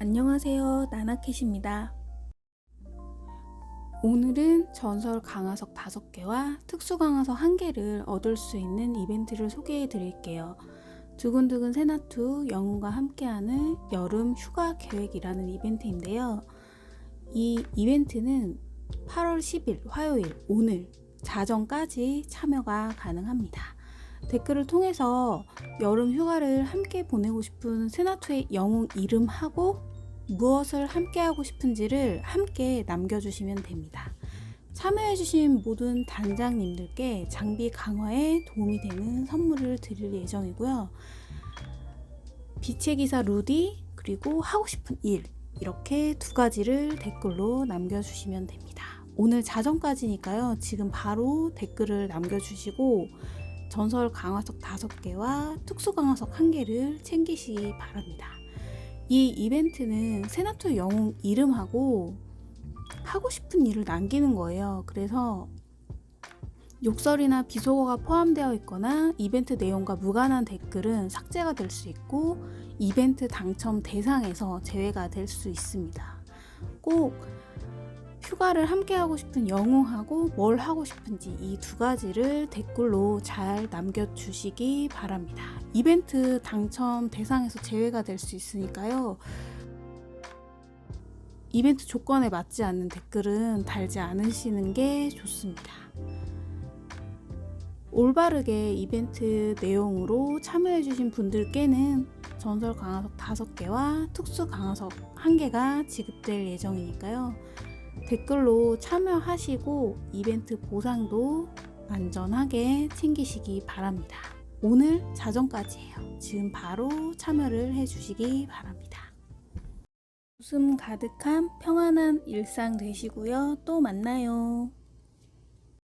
안녕하세요. 나나캣입니다. 오늘은 전설 강화석 5개와 특수 강화석 1개를 얻을 수 있는 이벤트를 소개해 드릴게요. 두근두근 세나투 영웅과 함께하는 여름 휴가 계획이라는 이벤트인데요. 이 이벤트는 8월 10일 화요일 오늘 자정까지 참여가 가능합니다. 댓글을 통해서 여름 휴가를 함께 보내고 싶은 세나투의 영웅 이름하고 무엇을 함께 하고 싶은지를 함께 남겨주시면 됩니다. 참여해주신 모든 단장님들께 장비 강화에 도움이 되는 선물을 드릴 예정이고요. 빛의 기사 루디 그리고 하고 싶은 일 이렇게 두 가지를 댓글로 남겨주시면 됩니다. 오늘 자정까지니까요. 지금 바로 댓글을 남겨주시고 전설 강화석 5개와 특수 강화석 1개를 챙기시기 바랍니다. 이 이벤트는 세나토 영웅 이름하고 하고 싶은 일을 남기는 거예요. 그래서 욕설이나 비속어가 포함되어 있거나 이벤트 내용과 무관한 댓글은 삭제가 될 수 있고 이벤트 당첨 대상에서 제외가 될 수 있습니다. 꼭 휴가를 함께 하고 싶은 영웅하고 뭘 하고 싶은지 이 두 가지를 댓글로 잘 남겨주시기 바랍니다. 이벤트 당첨 대상에서 제외가 될 수 있으니까요. 이벤트 조건에 맞지 않는 댓글은 달지 않으시는 게 좋습니다. 올바르게 이벤트 내용으로 참여해주신 분들께는 전설 강화석 5개와 특수 강화석 1개가 지급될 예정이니까요. 댓글로 참여하시고 이벤트 보상도 안전하게 챙기시기 바랍니다. 오늘 자정까지예요. 지금 바로 참여를 해주시기 바랍니다. 웃음 가득한 평안한 일상 되시고요. 또 만나요.